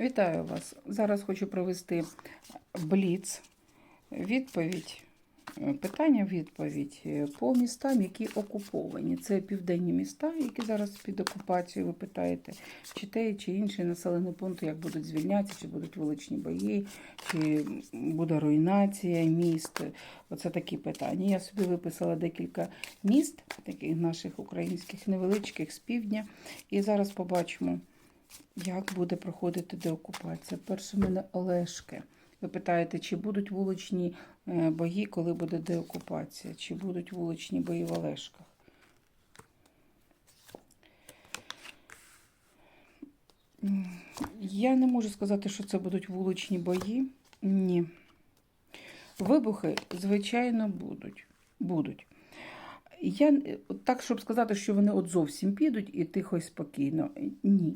Вітаю вас. Зараз хочу провести бліц. Відповідь, е, питання відповідь е, по містам, які окуповані. Це південні міста, які зараз під окупацією. Ви питаєте, чи те, чи інший населений пункт, як будуть звільнятися, чи будуть вуличні бої, чи буде руйнація міст. Оце такі питання. Я собі виписала декілька міст, таких наших українських невеличких з півдня. І зараз побачимо. Як буде проходити деокупація? Перше в мене Олешки. Ви питаєте, чи будуть вуличні е, бої, коли буде деокупація? Чи будуть вуличні бої в Олешках? Я не можу сказати, що це будуть вуличні бої. Ні. Вибухи, звичайно, будуть. будуть. Я так, щоб сказати, що вони от зовсім підуть і тихо і спокійно. Ні.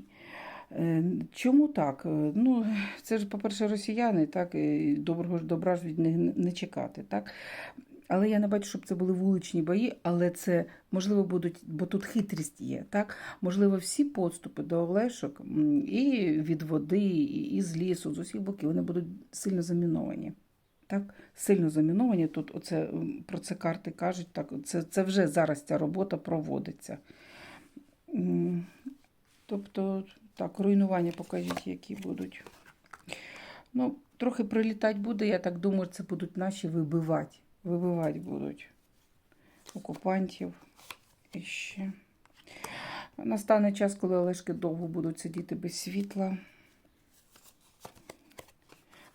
Е, Чому так? Е, Ну, це ж, по-перше, росіяни, так, і доброго добра ж від них не- чекати. Так? Але я не бачу, щоб це були вуличні бої, але це, можливо, будуть, бо тут хитрість є. Так? Можливо, всі подступи до Олешок і від води, і з лісу, з усіх боків, вони будуть сильно заміновані. Так, сильно заміновані. Тут оце, про це карти кажуть, так, це, це вже зараз ця робота проводиться. Тобто, так, руйнування покажіть, які будуть. Ну, трохи прилітати буде, я так думаю, це будуть наші вибивати. Вибивати будуть окупантів. І ще. Настане час, коли Олешки довго будуть сидіти без світла.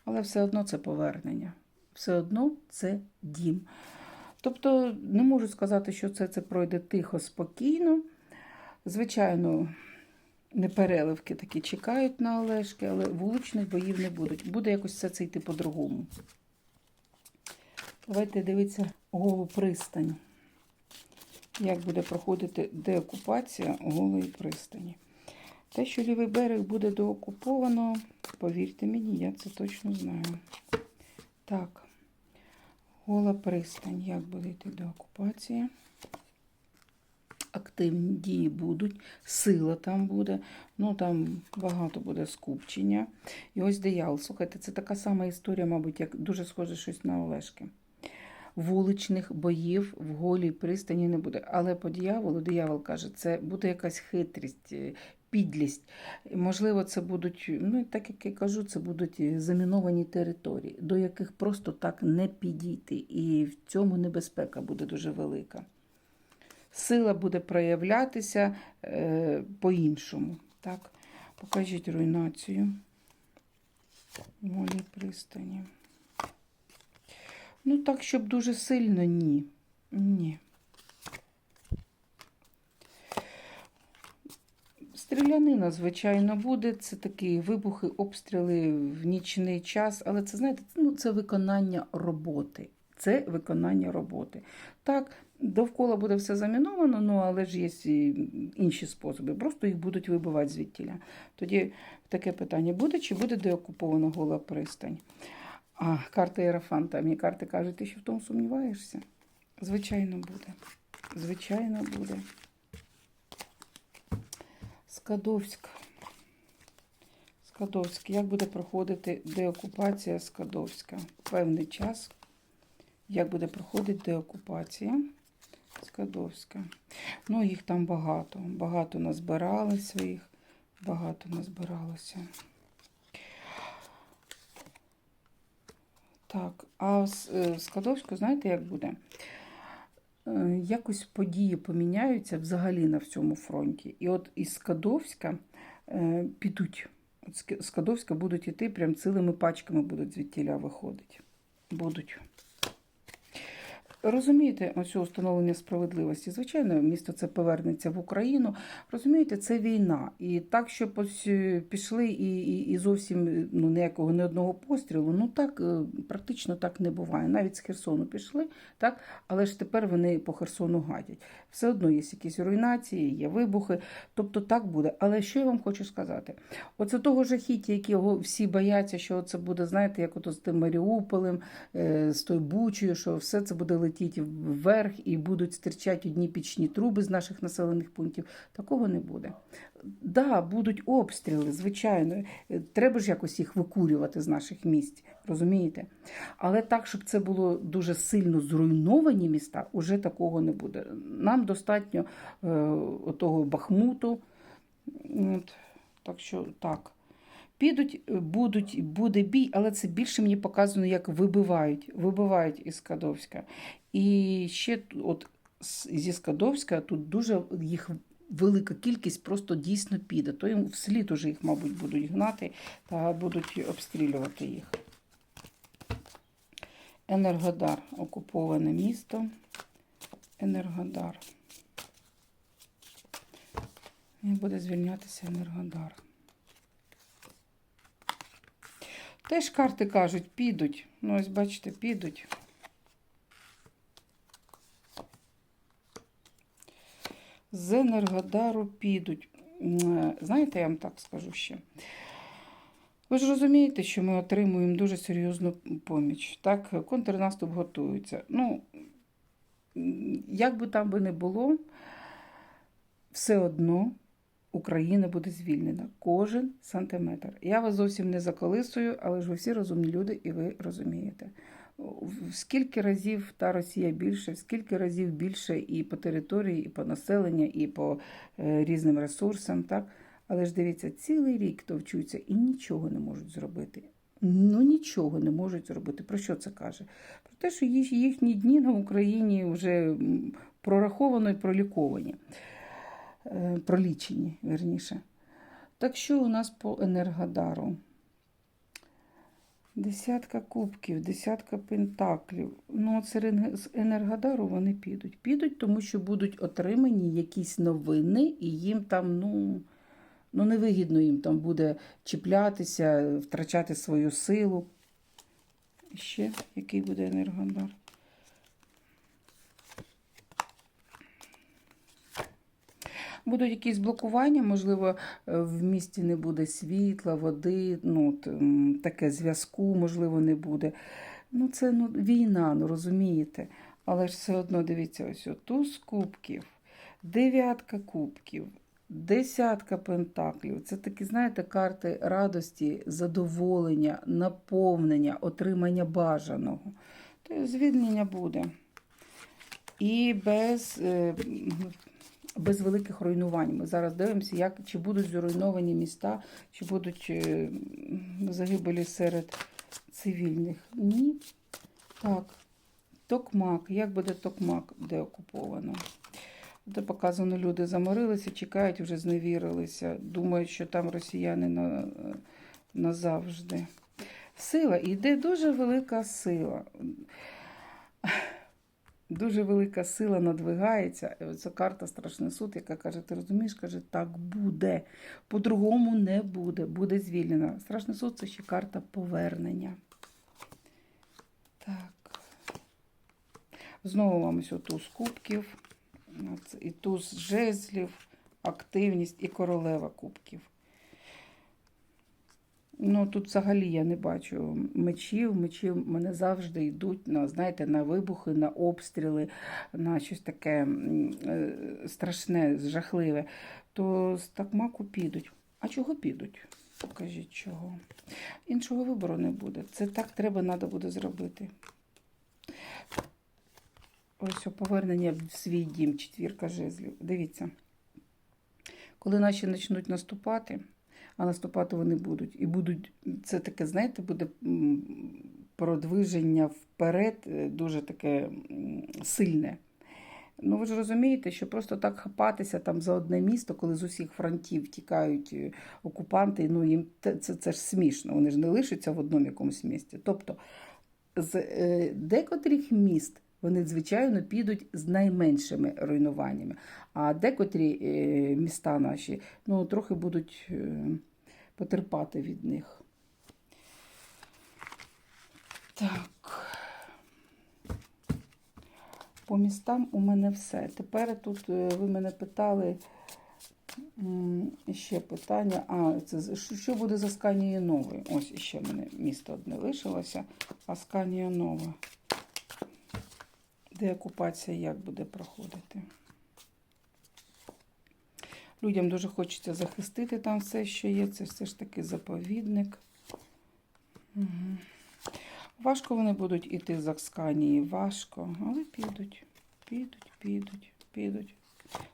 Але все одно це повернення. Все одно це дім. Тобто не можу сказати, що це, це пройде тихо, спокійно. Звичайно, непереливки такі чекають на Олешки, але вуличних боїв не будуть. Буде якось все це йти по-другому. Давайте дивитися голу пристань. Як буде проходити деокупація голої пристані. Те, що лівий берег буде деокуповано, повірте мені, я це точно знаю. Так, гола пристань. Як буде йти деокупація? Активні дії будуть, сила там буде, ну там багато буде скупчення. І ось диявол. Слухайте, це така сама історія, мабуть, як дуже схоже щось на Олешки. Вуличних боїв в голій пристані не буде. Але по дияволу, диявол каже, це буде якась хитрість, е, підлість. Можливо, це будуть, ну так як я кажу, це будуть е, заміновані території, до яких просто так не підійти. І в цьому небезпека буде дуже велика. Сила буде проявлятися е, по-іншому. Так, покажіть руйнацію. Голій пристані. Ну, так, щоб дуже сильно ні. Ні. Стрілянина, звичайно, буде. Це такі вибухи, обстріли в нічний час, але це, знаєте, ну, це виконання роботи. Це виконання роботи. Так, довкола буде все заміновано, ну але ж є інші способи. Просто їх будуть вибивати звідтіля. Тоді таке питання: буде чи буде деокупована гола пристань? А, карта Єрофанта. Мені карти кажуть, ти ще в тому сумніваєшся? Звичайно, буде. Звичайно, буде. Скадовськ. Скадовськ. Як буде проходити деокупація Скадовська? Певний час. Як буде проходити деокупація Скадовська? Ну, їх там багато. Багато назбирали своїх. Багато назбиралося. Так, а з е, Скадовську, знаєте, як буде? Е, Якось події поміняються взагалі на всьому фронті. І от із Скадовська е, підуть. От Скадовська будуть іти, прям цілими пачками будуть звідтіля виходити. Будуть. Розумієте, ось цього встановлення справедливості. Звичайно, місто це повернеться в Україну. Розумієте, це війна. І так, щоб ось е, пішли і, і, і зовсім е, ну, ніякого ні одного пострілу, ну так е, практично так не буває. Навіть з Херсону пішли, так, але ж тепер вони по Херсону гадять. Все одно є якісь руйнації, є вибухи. Тобто так буде. Але що я вам хочу сказати? Оце того жахіття, якого всі бояться, що це буде, знаєте, як ото з тим Маріуполем, з той Бучею, що все це буде летіти вверх і будуть стирчати одні пічні труби з наших населених пунктів. Такого не буде. Да, будуть обстріли, звичайно. Е, Треба ж якось їх викурювати з наших місць, розумієте? Але так, щоб це було дуже сильно зруйновані міста, уже такого не буде. Нам достатньо е, отого Бахмуту. От, так що так. Підуть, е, будуть, буде бій, але це більше мені показано, як вибивають, вибивають із Скадовська. І ще от зі Скадовська тут дуже їх велика кількість просто дійсно піде. То їм вслід уже їх, мабуть, будуть гнати та будуть обстрілювати їх. Енергодар окуповане місто. Енергодар. І буде звільнятися Енергодар. Теж карти кажуть, підуть. Ну, ось бачите, підуть. З Енергодару підуть. Е, Знаєте, я вам так скажу ще. Ви ж розумієте, що ми отримуємо дуже серйозну поміч. Так, контрнаступ готується. Ну, як би там би не було, все одно Україна буде звільнена. Кожен сантиметр. Я вас зовсім не заколисую, але ж ви всі розумні люди, і ви розумієте. Скільки разів та Росія більше, скільки разів більше і по території, і по населенню, і по е, різним ресурсам, так? Але ж дивіться, цілий рік товчуться і нічого не можуть зробити. Ну нічого не можуть зробити. Про що це каже? Про те, що їх- їхні дні на Україні вже прораховано і проліковані, Е, пролічені, верніше. Так що у нас по Енергодару? Десятка кубків, десятка пентаклів. Ну, це з Енергодару вони підуть. Підуть, тому що будуть отримані якісь новини, і їм там, ну, ну невигідно їм там буде чіплятися, втрачати свою силу. Ще який буде Енергодар? Будуть якісь блокування, можливо, е, в місті не буде світла, води, ну, таке зв'язку, можливо, не буде. Ну, це ну, війна, ну розумієте. Але ж все одно дивіться, ось туз кубків, дев'ятка кубків, десятка пентаклів. Це такі, знаєте, карти радості, задоволення, наповнення, отримання бажаного. Тобто звільнення буде. І без. Без великих руйнувань. Ми зараз дивимося, як, чи будуть зруйновані міста, чи будуть е, загибелі серед цивільних. Ні. Так. Токмак. Як буде Токмак, де окуповано? Де показано, люди заморилися, чекають, вже зневірилися, думають, що там росіяни на, назавжди. Сила, іде дуже велика сила. Дуже велика сила надвигається. І Це карта Страшний суд, яка каже: ти розумієш, каже, так буде. По-другому не буде. Буде звільнена. Страшний суд це ще карта повернення. Так. Знову вам ось туз кубків, і туз жезлів, активність і королева кубків. Ну, тут взагалі я не бачу мечів. Мечі в мене завжди йдуть на, знаєте, на вибухи, на обстріли, на щось таке е, страшне, жахливе. То з такмаку підуть. А чого підуть? Покажіть чого. Іншого вибору не буде. Це так треба, треба буде зробити. Ось повернення в свій дім, четвірка жезлів. Дивіться. Коли наші почнуть наступати, а наступати вони будуть. І будуть, це таке, знаєте, буде продвиження вперед, е, дуже таке сильне. Ну, ви ж розумієте, що просто так хапатися там за одне місто, коли з усіх фронтів тікають е, окупанти, ну їм те- це, це ж смішно, вони ж не лишаться в одному якомусь місті. Тобто з е, декотрих міст вони, звичайно, підуть з найменшими руйнуваннями. А декотрі е, міста наші ну, трохи будуть е, потерпати від них. Так. По містам у мене все. Тепер тут е, ви мене питали ще питання. А, це що- буде за Сканією Новою? Ось ще мене місто одне лишилося, а Сканія Нова. деокупація як буде проходити. Людям дуже хочеться захистити там все, що є. Це все ж таки заповідник. Угу. Важко вони будуть іти з Аксканії, важко, але підуть, підуть, підуть, підуть.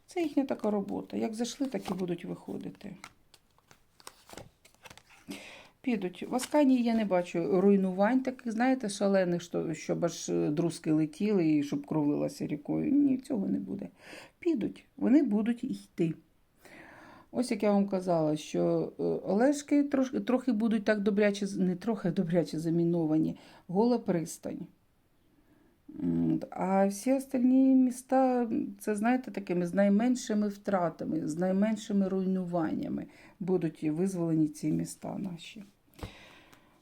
Це їхня така робота. Як зайшли, так і будуть виходити. Підуть. В Асканії я не бачу руйнувань таких, знаєте, шалених, що, щоб аж е, друзки летіли і щоб кровилася рікою. Ні, цього не буде. Підуть, вони будуть йти. Ось як я вам казала, що е, Олешки трохи, трохи будуть так добряче, не трохи добряче заміновані, гола пристань. А всі остальні міста, це, знаєте, такими з найменшими втратами, з найменшими руйнуваннями будуть визволені ці міста наші.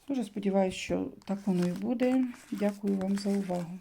Дуже сподіваюся, що так воно і буде. Дякую вам за увагу.